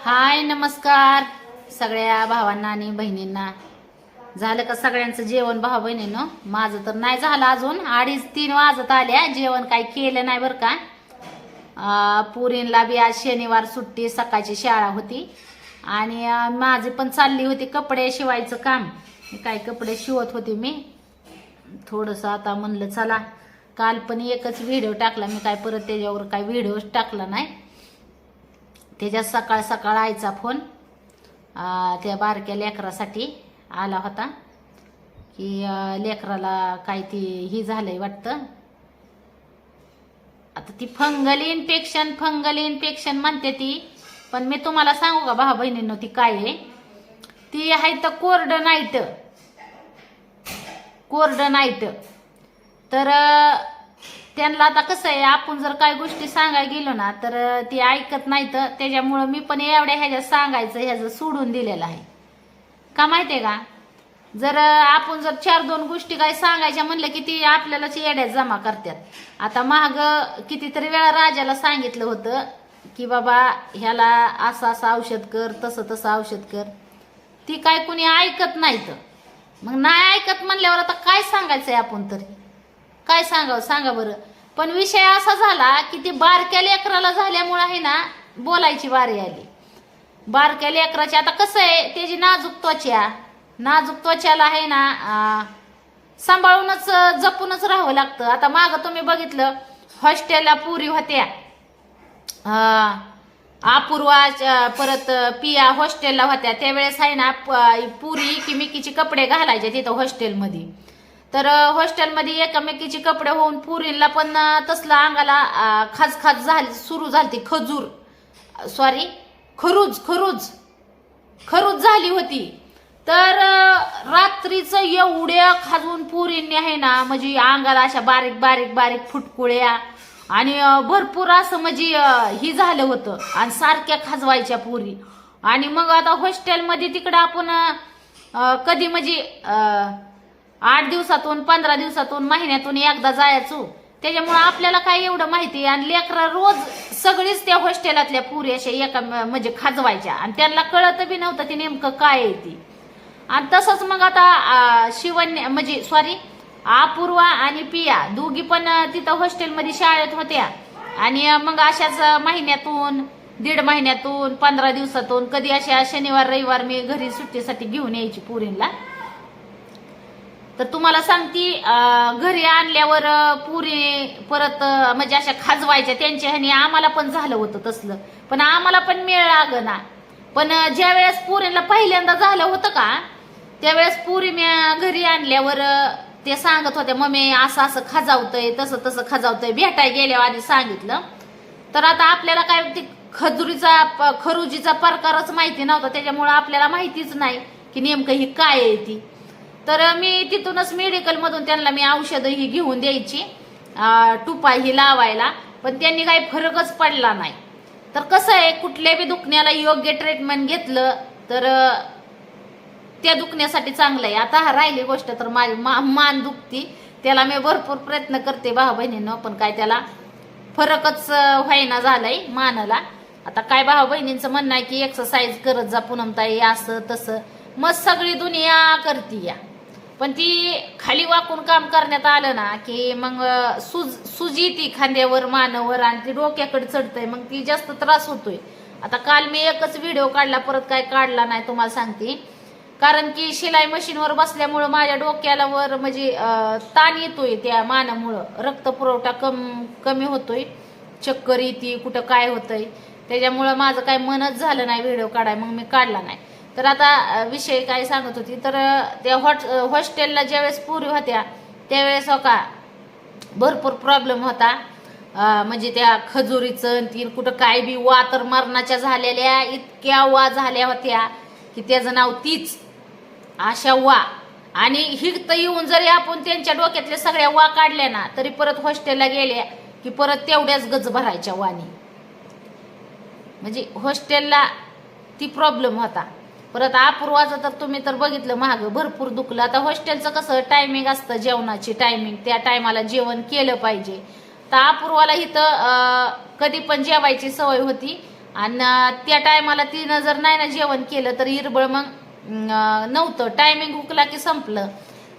हाय नमस्कार. सगळ्या भावांना आणि बहिणींना. झालं का सगळ्यांचं जेवण भाऊ बहिणीनं? माझं तर नाही झालं अजून. अडीच तीन वाजत आल्या. जेवण काही केलं नाही बरं का. पुरींला बी आज शनिवार सुट्टी सकाळची शाळा होती. आणि माझी पण चालली होती कपडे शिवायचं काम. काय कपडे शिवत होते मी. थोडंसं आता म्हणलं चला. काल पण एकच व्हिडिओ टाकला. मी काय परत त्याच्यावर काय व्हिडिओ टाकला नाही. त्याच्यात सकाळ सकाळ आईचा फोन त्या बारक्या लेकरासाठी आला होता. की लेकराला काय ती ही झालंय वाटतं? आता ती फंगल इन्फेक्शन फंगल इन्फेक्शन म्हणते ती. पण मी तुम्हाला सांगू का भाऊ बहिणींनो ती काय आहे? ती आहे तर कोरड नाईट कोरड नाईट तर त्यांना आता कसं आहे आपण जर काय गोष्टी सांगायला गेलो ना तर ती ऐकत नाही तर त्याच्यामुळं मी पण एवढ्या ह्याच्यात सांगायचं ह्याचं सोडून दिलेलं आहे. का माहिती आहे का? जर आपण जर चार दोन गोष्टी काय सांगायच्या म्हणलं की ती आपल्यालाच येड्यात जमा करतात. आता महाग कितीतरी वेळा राजाला सांगितलं होतं की बाबा ह्याला असं असं औषध कर तसं तसं औषध कर. ती काय कुणी ऐकत नाही तर. मग नाही ऐकत म्हणल्यावर आता काय सांगायचंय आपण तरी? काय सांगावं? सांगा बरं. पण विषय असा झाला की ती बारक्या लेकराला झाल्यामुळं आहे ना बोलायची बारी आली. बारक्या लेकराची आता कसं आहे त्याची नाजूक त्वचा नाजूक त्वचाला आहे ना सांभाळूनच जपूनच राहावं लागतं. आता मागं तुम्ही बघितलं हॉस्टेलला पुरी होत्या. अपूर्वा परत पिया हॉस्टेलला होत्या. त्यावेळेस आहे ना प- पुरी किमिकीची कपडे घालायचे तिथं हॉस्टेलमध्ये. तर हॉस्टेलमध्ये एकामेकीचे कपडे होऊन पुरीला पण तसला तसलं अंगाला खाजखाज खाज खाज झाली सुरू झाली खजूर. सॉरी खरूज खरूज. खरूज झाली होती. तर रात्रीचं एवढ्या खाजून पुरींनी आहे ना म्हणजे अंगाला अशा बारीक बारीक बारीक फुटकुळ्या आणि भरपूर असं म्हणजे ही झालं होतं. आणि सारख्या खाजवायच्या पुरी. आणि मग आता हॉस्टेलमध्ये तिकडं आपण कधी म्हणजे आठ दिवसातून पंधरा दिवसातून महिन्यातून एकदा जायचो. त्याच्यामुळं आपल्याला काय एवढं माहिती आणि लेकरं रोज सगळीच त्या हॉस्टेलातल्या पुरी अशा एका म्हणजे खाजवायच्या. आणि त्यांना कळत बी नव्हतं ते नेमकं काय आहे ती. आणि तसंच मग आता शिवन्या शिवन्य म्हणजे सॉरी अपूर्वा आणि पिया दोघी पण तिथं हॉस्टेलमध्ये शाळेत होत्या. आणि मग अशाच महिन्यातून दीड महिन्यातून पंधरा दिवसातून कधी अशा शनिवार रविवार मी घरी सुट्टीसाठी घेऊन यायची पुरींला. तर तुम्हाला सांगती घरी आणल्यावर पुरी परत म्हणजे अशा खाजवायच्या त्यांच्या ह्याने आम्हाला पण झालं होतं तसलं. पण आम्हाला पण मिळ लाग ना पण ज्या वेळेस पुरीला पहिल्यांदा झालं होतं का त्यावेळेस पुरी मी घरी आणल्यावर ते सांगत होते मम्मी असं असं खाजावतंय तसं तसं खाजावतंय भेटाय गेल्यावर आधी सांगितलं. तर आता आपल्याला काय ते खजुरीचा प- खरुजीचा प्रकारच माहिती नव्हता त्याच्यामुळं आपल्याला माहितीच नाही की नेमकं ही काय आहे ती. तर मी तिथूनच मेडिकलमधून त्यांना मी औषधं ही घेऊन द्यायची. टुपाही टुपा ही लावायला. पण त्यांनी काही फरकच पडला नाही. तर कसं आहे कुठल्या बी दुखण्याला योग्य ट्रीटमेंट घेतलं तर त्या दुखण्यासाठी चांगलं आहे. आता हा राहिली गोष्ट तर माझी मा मान दुखती. त्याला मी भरपूर प्रयत्न करते भाऊ बहिणीनं पण काय त्याला फरकच व्हायना झालाय मानाला. आता काय भाऊ बहिणींचं म्हणणं आहे की एक्सरसाइज करत जा पुनमताई असं तसं मग सगळी दुनिया करती या. पण ती खाली वाकून काम करण्यात आलं ना की मग सुज सुजी ती खांद्यावर मानवर आणि ती डोक्याकडे चढतंय मग ती जास्त त्रास होतोय. आता काल मी एकच व्हिडिओ काढला परत काय काढला नाही तुम्हाला सांगते. कारण की शिलाई मशीनवर बसल्यामुळं माझ्या डोक्याला वर म्हणजे ताण येतोय त्या मानामुळं. रक्तपुरवठा कम कमी होतोय. चक्कर येते कुठं काय होतंय. त्याच्यामुळं माझं काय मनच झालं नाही व्हिडिओ काढाय मग मी काढला नाही. तर आता विषय काय सांगत होती तर त्या हॉट हॉस्टेलला ज्यावेळेस पुरी होत्या त्यावेळेस हो का भरपूर प्रॉब्लेम होता. म्हणजे त्या खजुरीचं ती कुठं काय बी वा तर मरणाच्या झालेल्या इतक्या वा झाल्या होत्या की त्याचं नाव तीच अशा वा. आणि हित येऊन जरी आपण त्यांच्या डोक्यातल्या सगळ्या वा काढल्या ना तरी परत हॉस्टेलला गेल्या की परत तेवढ्याच गज भरायच्या वाणी. म्हणजे हॉस्टेलला ती प्रॉब्लेम होता. परत अपूर्वाचं तर तुम्ही तर बघितलं महाग भरपूर दुखलं. आता हॉस्टेलचं कसं टायमिंग असतं जेवणाची टायमिंग त्या टायमाला जेवण केलं पाहिजे. तर अपूर्वाला इथं कधी पण जेवायची सवय होती. आणि त्या टायमाला तिनं जर नाही ना जेवण केलं तर इरबळ मग नव्हतं. टायमिंग हुकला की संपलं.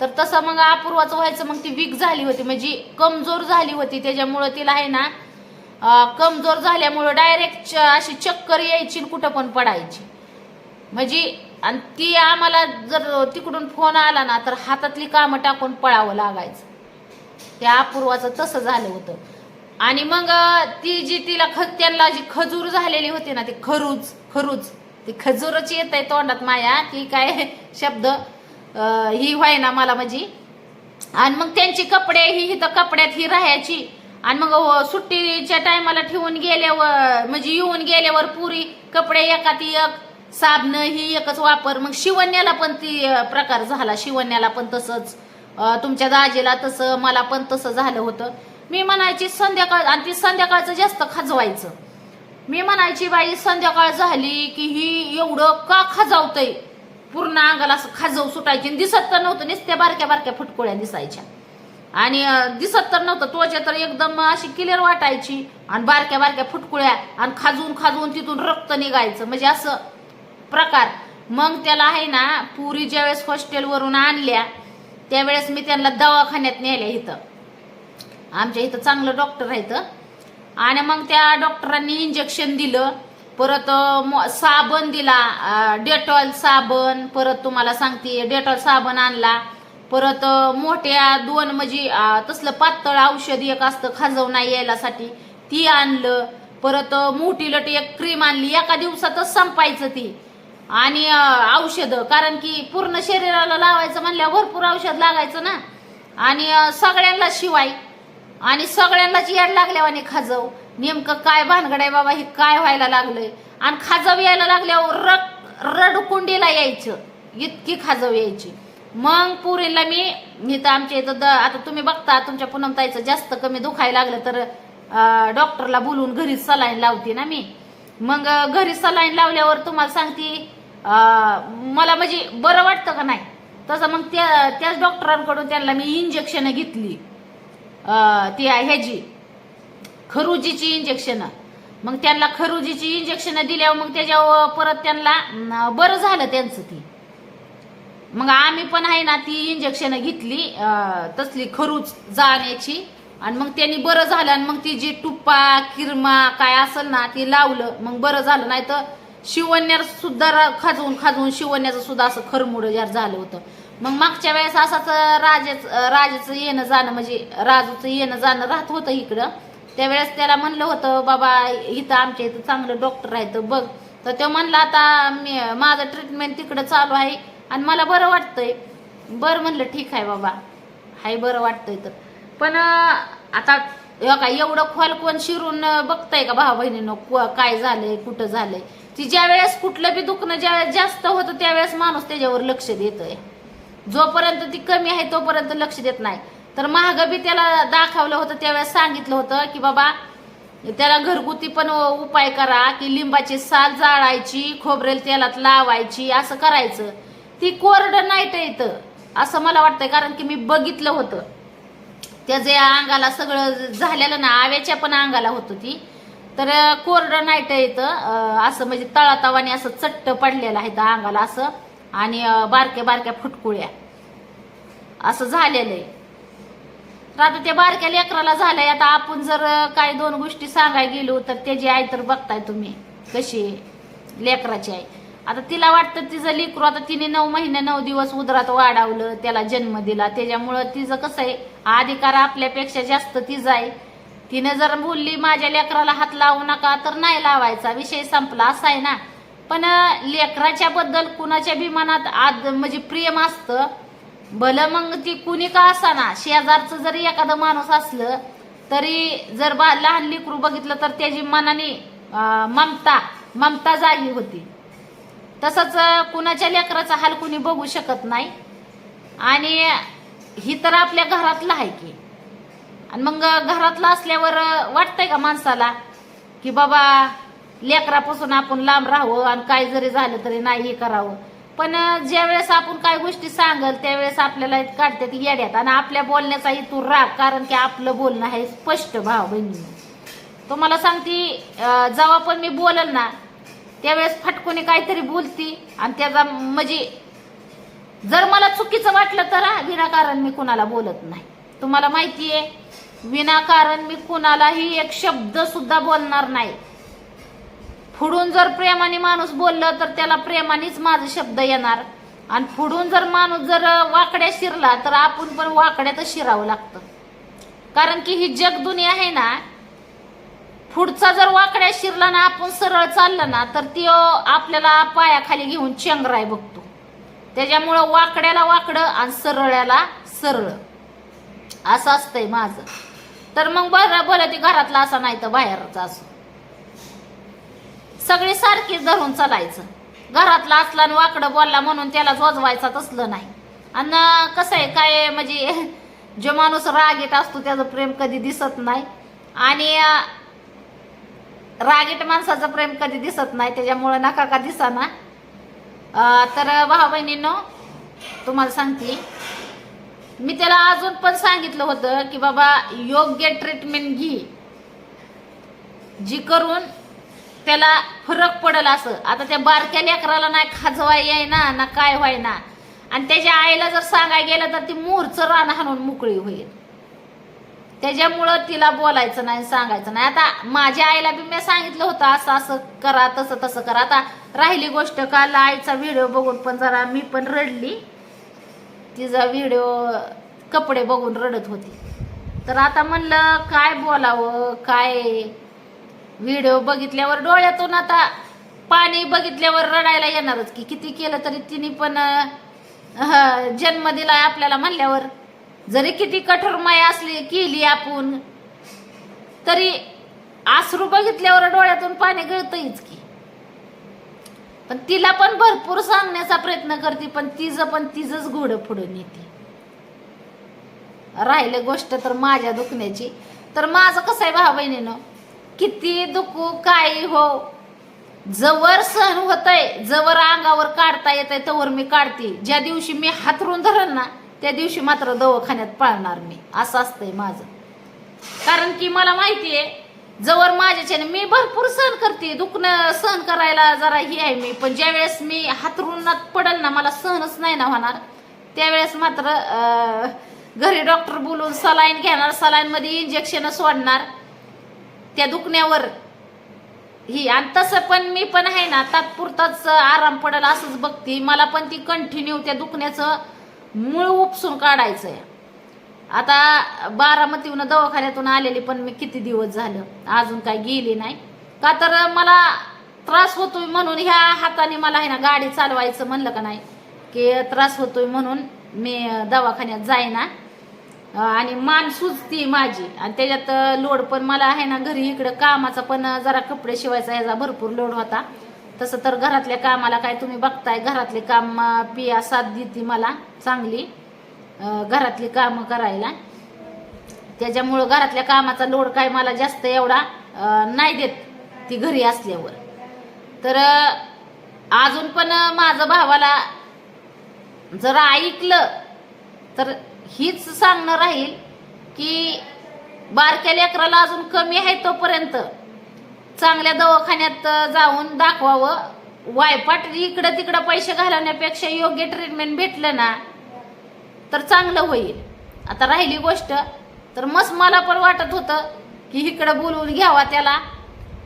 तर तसं मग अपूर्वाचं व्हायचं मग ती वीक झाली होती. म्हणजे कमजोर झाली होती. त्याच्यामुळं तिला आहे ना कमजोर झाल्यामुळं डायरेक्ट अशी चक्कर यायची आणि कुठं पण पडायची. म्हणजे आणि ती आम्हाला जर तिकडून फोन आला ना तर हातातली कामं टाकून पळावं लागायचं. त्या अपूर्वाचं तसं झालं होतं. आणि मग ती जी तिला ख त्यांना जी खजूर झालेली होती ना ती खरूज खरूज. ती खजूरच येत आहे तोंडात माया ती काय शब्द ही व्हाय ना मला म्हणजे आणि मग त्यांची कपडे ही इथं कपड्यात ही राहायची. आणि मग सुट्टीच्या टायमाला ठेवून गेल्यावर म्हणजे येऊन गेल्यावर पुरी कपडे एकात एक साबण ही एकच वापर. मग शिवण्याला पण ती प्रकार झाला. शिवण्याला पण तसंच. तुमच्या दाजीला तसं मला पण तसं झालं होतं. मी म्हणायची संध्याकाळ आणि ती संध्याकाळचं जास्त खाजवायचं. मी म्हणायची बाई संध्याकाळ झाली की ही एवढं का खाजावतंय? पूर्ण अंगाला असं खाजव सुटायची. आणि दिसत तर नव्हतं नुसत्या बारक्या बारक्या फुटकुळ्या दिसायच्या. आणि दिसत तर नव्हतं. त्वचा तर एकदम अशी क्लिअर वाटायची. आणि बारक्या बारक्या फुटकुळ्या आणि खाजून खाजवून तिथून रक्त निघायचं. म्हणजे असं प्रकार. मग त्याला आहे ना पुरी ज्यावेळेस हॉस्टेलवरून आणल्या त्यावेळेस मी त्यांना दवाखान्यात नेल्या इथं. आमच्या इथं चांगलं डॉक्टर आहेत आणि मग त्या डॉक्टरांनी इंजेक्शन दिलं. परत साबण दिला डेटॉल साबण. परत तुम्हाला सांगते डेटॉल साबण आणला. परत मोठ्या दोन म्हणजे तसलं पातळ औषध एक असतं खाजवणा यायलासाठी ती आणलं. परत मोठी लट एक क्रीम आणली. एका दिवसातच संपायचं ती. आणि औषधं कारण की पूर्ण शरीराला लावायचं म्हणल्यावर भरपूर औषध लागायचं ना. आणि सगळ्यांना शिवाय आणि सगळ्यांनाच याड लागल्यावाने खाजव. नेमकं काय भानगड आहे बाबा हे काय व्हायला लागलंय? आणि खाजव यायला लागल्यावर रक रडकुंडीला यायचं. इतकी खाजव यायची. मग पुरीला मी मी तर आमच्या इथं द- आता तुम्ही बघता तुमच्या पुनमताईचं जास्त कमी दुखायला लागलं तर डॉक्टरला बोलून घरीच सलाईन लावते ना मी. मग घरी सलाईन लावल्यावर तुम्हाला सांगते मला म्हणजे बरं वाटतं का नाही? तसं मग त्या त्याच डॉक्टरांकडून त्यांना मी इंजेक्शन घेतली. ती आहे ह्याची. खरुजीची इंजेक्शन मग त्यांना खरुजीची इंजेक्शन दिल्यावर मग त्याच्यावर परत त्यांना बरं झालं त्यांचं ती. मग आम्ही पण आहे ना ती इंजेक्शन घेतली. तसली खरूच जाण्याची आणि मग त्यांनी बरं झालं. आणि मग ती जी टुप्पा किरमा काय असेल ना ती लावलं. मग बरं झालं. नाही तर शिवण्यार सुद्धा खाजवून खाजवून शिवण्याचं सुद्धा असं खरमुड जार झालं होतं. मग मागच्या वेळेस असाच राजेच राजाचं येणं जाणं म्हणजे राजूचं येणं जाणं राहत होतं इकडं. त्यावेळेस त्याला म्हणलं होतं बाबा इथं आमच्या इथं चांगलं डॉक्टर आहे तर बघ. तर तो म्हणला आता मी माझं ट्रीटमेंट तिकडं चालू आहे आणि मला बरं वाटतंय. बरं म्हणलं ठीक आहे बाबा हाय बरं वाटतंय तर. पण आता हे काय एवढं खोल कोण शिरून बघताय का भावा बहिणीनं काय झालंय कुठं झालंय? ती ज्या वेळेस कुठलं बी दुखणं ज्या जास्त होतं त्यावेळेस माणूस त्याच्यावर लक्ष देतोय. जोपर्यंत ती कमी आहे तोपर्यंत लक्ष देत नाही. तर महाग बी त्याला दाखवलं होतं त्यावेळेस सांगितलं होतं की बाबा त्याला घरगुती पण उपाय करा की लिंबाची साल जाळायची खोबरेल तेलात लावायची असं करायचं. ती कोरडं नाईट येतं असं मला वाटतंय कारण की मी बघितलं होतं. त्याचे अंगाला सगळं झालेलं ना आव्याच्या पण अंगाला होतं ती. तर कोरडं नाईट येतं असं म्हणजे तळातावाने असं चट्ट पडलेलं आहे त्या अंगाला असं. आणि बारक्या बारक्या फुटकुळ्या. असं झालेलं आहे. तर आता त्या बारक्या लेकराला झालंय. आता आपण जर काही दोन गोष्टी सांगायला गेलो तर त्याची आई तर बघताय तुम्ही कशी आहे, लेकराची आई. आता तिला वाटतं तिचं लेकरू आता तिने नऊ महिने नऊ दिवस उदरात वाढवलं त्याला जन्म दिला. त्याच्यामुळं तिचं कसं आहे अधिकार आपल्यापेक्षा जास्त तिचा आहे. तिने जर बोलली माझ्या लेकराला हात लावू नका तर नाही लावायचा. विषय संपला असा आहे ना. पण लेकराच्या बद्दल कुणाच्या बी मनात आद म्हणजे प्रेम असतं भलं मग ती कुणी का असाना? शेजारचं जरी एखादं माणूस असलं तरी जर बा लहान लेकरू बघितलं तर त्याची मनाने ममता ममता जागी होती. तसंच कुणाच्या लेकराचा हाल कुणी बघू शकत नाही. आणि ही तर आपल्या घरातलं आहे की. आणि मग घरातलं असल्यावर वाटतंय का माणसाला की बाबा लेकरापासून आपण लांब राहावं आणि काय जरी झालं तरी नाही हे करावं. पण ज्यावेळेस आपण काय गोष्टी सांगल त्यावेळेस आपल्याला काढतात येड्यात आणि आपल्या बोलण्याचा तू राग कारण की आपलं बोलणं हे स्पष्ट भाव बहिणी. तुम्हाला सांगती जेव्हा पण मी बोलल ना त्यावेळेस फटकोनी काहीतरी बोलती आणि त्याचा म्हणजे जर मला चुकीचं वाटलं तर विनाकारण मी कुणाला बोलत नाही. तुम्हाला माहिती आहे विनाकारण मी कुणालाही एक शब्द सुद्धा बोलणार नाही. पुढून जर प्रेमाने माणूस बोललं तर त्याला प्रेमानेच माझे शब्द येणार. आणि पुढून जर माणूस जर वाकड्या शिरला तर आपण पण वाकड्यातच शिरावं लागतं. कारण की ही जग दुनिया आहे ना पुढचा जर वाकड्या शिरला ना आपण सरळ चाललं ना तर ती आपल्याला पायाखाली घेऊन चेंगराय बघतो. त्याच्यामुळं वाकड्याला वाकडं आणि सरळ्याला सरळ. असं असतंय माझं. तर मग बरं बरं ती घरातला असा नाही तर बाहेरचा असो. सगळी सारखीच धरून चालायचं. घरातला असला आणि वाकडं बोलला म्हणून त्याला जोजवायचा तसलं नाही. आणि कसं आहे काय म्हणजे जो माणूस रागीट असतो त्याचं प्रेम कधी दिसत नाही. आणि रागीट माणसाचं प्रेम कधी दिसत नाही त्याच्यामुळं नका का दिसाना. तर भाऊ बहिणींनो तुम्हाला सांगते. मी त्याला अजून पण सांगितलं होतं की बाबा योग्य ट्रीटमेंट घे. जी करून त्याला फरक पडेल असं. आता त्या बारक्या लेकराला नाही खाजवाय आहे ना ना काय व्हाय ना आणि त्याच्या आईला जर सांगायला गेलं तर ती मोरचं रान हाणून मोकळी होईल. त्याच्यामुळं तिला बोलायचं नाही सांगायचं नाही. आता माझ्या आईला बी मी सांगितलं होतं असं असं करा तसं तसं करा. आता राहिली गोष्ट काल आईचा व्हिडिओ बघून पण जरा मी पण रडली. तिचा व्हिडिओ कपडे बघून रडत होती. तर आता म्हणलं काय बोलावं काय व्हिडिओ बघितल्यावर डोळ्यातून आता पाणी बघितल्यावर रडायला येणारच की किती केलं तरी तिने पण जन्म दिलाय आपल्याला म्हणल्यावर. जरी किती कठोर माया असली केली आपण तरी आसरू बघितल्यावर डोळ्यातून पाणी गळतच की. पण तिला पण भरपूर सांगण्याचा प्रयत्न करते पण तिचं पण तिचंच घोडं फुडून येते राहिलं गोष्ट तर माझ्या दुखण्याची. तर माझं कसं आहे भाऊ बहिणीनं? किती दुखू काही हो. जवर सहन होतय जवर अंगावर काढता येत आहे तवर मी काढते. ज्या दिवशी मी हातरून धरण ना त्या दिवशी मात्र दवाखान्यात पाळणार मी. असं असतंय माझं. कारण की मला माहितीये जवळ माझ्याच्याने मी भरपूर सहन करते. दुखणं सहन करायला जरा ही आहे मी. पण ज्या वेळेस मी हातरुणात पडल ना मला सहनच नाही ना होणार. त्यावेळेस मात्र घरी डॉक्टर बोलून सलाईन घेणार सलाईन मध्ये इंजेक्शन सोडणार. त्या दुखण्यावर ही. आणि तसं पण मी पण आहे ना तात्पुरताच आराम पडेल असंच बघते. मला पण ती कंटिन्यू त्या दुखण्याचं मूळ उपसून काढायचं आहे आता बारामतीहून दवाखान्यातून आलेली पण मी किती दिवस झालं? अजून काय गेली नाही. का तर मला त्रास होतोय म्हणून ह्या हाताने मला आहे ना गाडी चालवायचं म्हणलं का नाही की त्रास होतोय म्हणून मी दवाखान्यात जाईना. आणि मान सुजती माझी. आणि त्याच्यात लोड पण मला आहे ना घरी इकडं कामाचा पण जरा कपडे शिवायचा ह्याचा भरपूर लोड होता. तसं तर घरातल्या कामाला काय तुम्ही बघताय घरातले काम पिया साथ देते मला चांगली. घरातली कामं करायला. त्याच्यामुळं घरातल्या कामाचा लोड काय मला जास्त एवढा नाही देत ती घरी असल्यावर. तर अजून पण माझं भावाला जर ऐकलं तर हीच सांगणं राहील की बारक्या लेकराला अजून कमी आहे तोपर्यंत चांगल्या दवाखान्यात जाऊन दाखवावं. वायपाट इकडं तिकडं पैसे घालवण्यापेक्षा योग्य ट्रीटमेंट भेटलं ना तर चांगलं होईल. आता राहिली गोष्ट तर मस्त मला पण वाटत होतं की इकडं बोलवून घ्यावा त्याला.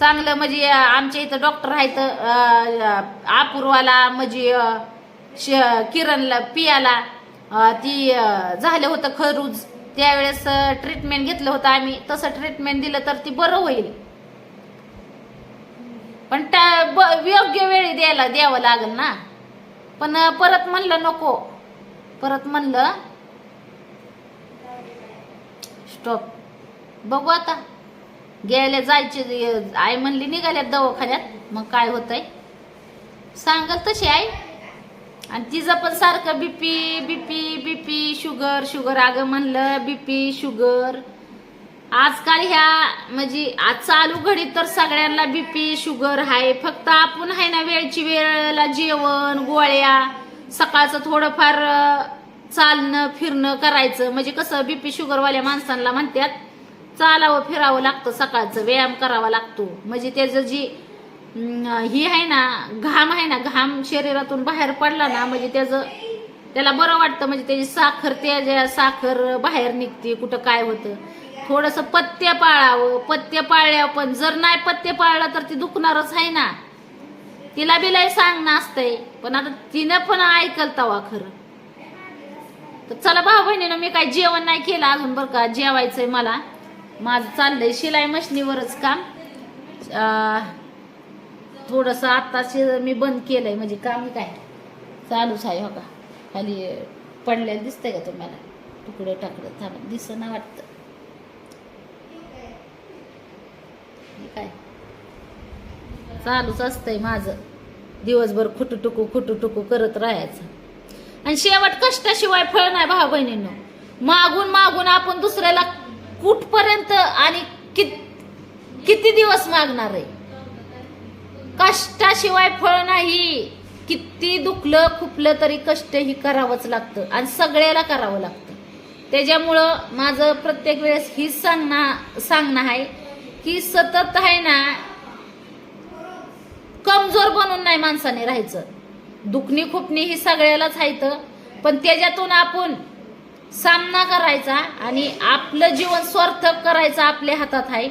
चांगलं म्हणजे आमच्या इथं डॉक्टर आहेत अपूर्वाला म्हणजे श- किरणला पियाला ती झालं होतं खरूज. त्यावेळेस ट्रीटमेंट घेतलं होतं आम्ही. तसं ट्रीटमेंट दिलं तर ती बरं होईल. पण त्या ब- योग्य वेळी द्यायला द्यावं लागेल ना. पण परत म्हणलं नको. परत म्हणलं स्टॉप बघू आता. गेले जायचे आई म्हणली निघाल्यात दवाखान्यात. मग काय होतंय? सांगल तशी आई. आणि तिचं पण सारखं BP BP BP sugar sugar अगं म्हणलं बीपी शुगर आजकाल ह्या म्हणजे आज चालू घडीत तर सगळ्यांना बीपी शुगर आहे फक्त आपण आहे ना वेळची वेळेला जेवण गोळ्या सकाळचं थोडंफार चालणं फिरणं करायचं. म्हणजे कसं बीपी शुगरवाल्या माणसांना म्हणतात चालावं फिरावं लागतं सकाळचं व्यायाम करावा लागतो. म्हणजे त्याचं जी ही आहे ना घाम आहे ना घाम शरीरातून बाहेर पडला ना म्हणजे त्याचं त्याला बरं वाटतं. म्हणजे त्याची साखर त्याच्या साखर बाहेर निघते कुठं काय होतं. थोडंसं पथ्य पाळावं. पथ्य पाळल्यावर पण जर नाही पथ्य पाळलं तर ती दुखणारच आहे ना. तिला बी लय सांग असतंय पण आता तिनं पण ऐकल तवा खरं. तर चला भाऊ बहिणीनं मी काय जेवण नाही केलं अजून बरं का? जेवायचंय मला. माझं चाललंय शिलाई मशनीवरच काम. थोडंसं आत्ताच मी बंद केलंय म्हणजे काम काय? चालूच आहे हो का? खाली पडलेलं दिसतंय का तुम्हाला? तुकडे टाकडं थांब दिसं ना वाटतं काय? चालूच असतंय माझं. दिवसभर खुटू टुकू खुटू टुकू करत राहायचं. आणि शेवट कष्टाशिवाय फळ नाही भाऊ बहिणींनो. मागून मागून आपण दुसऱ्याला कुठपर्यंत आणि कित किती दिवस मागणार आहे? कष्टाशिवाय फळ नाही. किती दुखलं खुपलं तरी कष्ट ही करावंच लागतं आणि सगळ्याला करावं लागतं. त्याच्यामुळं माझं प्रत्येक वेळेस हीच सांगणं सांगणं आहे की सतत आहे ना कमजोर बनून नाही माणसाने राहायचं. दुखणी खुपणी ही सगळ्यालाच आहेत पण त्याच्यातून आपण सामना करायचा आणि आपलं जीवन स्वार्थक करायचं आपल्या हातात आहे.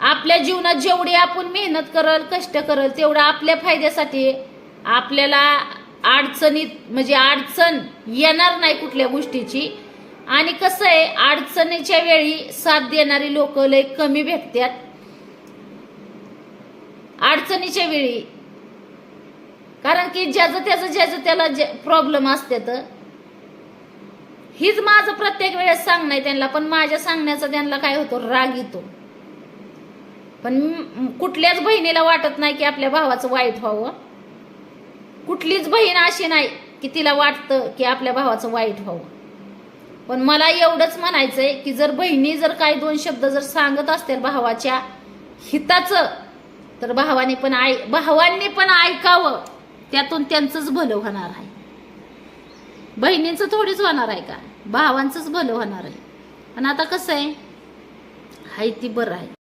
आपल्या जीवनात जेवढी आपण मेहनत करल कष्ट करल तेवढं आपल्या फायद्यासाठी आपल्याला अडचणीत म्हणजे अडचण येणार नाही कुठल्या गोष्टीची. आणि कसं आहे अडचणीच्या वेळी साथ देणारी लोक लय कमी भेटतात. अडचणीच्या वेळी. कारण की ज्याचं त्याचं ज्याचं त्याला प्रॉब्लेम असते तर. हीच माझं प्रत्येक वेळेस सांगणं आहे त्यांना पण माझ्या सांगण्याचा त्यांना काय होतो? राग येतो. पण कुठल्याच बहिणीला वाटत नाही की आपल्या भावाचं वाईट व्हावं. कुठलीच बहीण अशी नाही की तिला वाटतं की आपल्या भावाचं वाईट व्हावं. पण मला एवढंच म्हणायचंय की जर बहिणी जर काही दोन शब्द जर सांगत असतील भावाच्या हिताचं तर भावाने पण आय भावांनी पण ऐकावं. त्यातून त्यांचंच भलं होणार आहे. बहिणींचं थोडीच होणार आहे का? भावांचंच भलं होणार आहे. पण आता कसं आहे? हाय ती बरं आहे.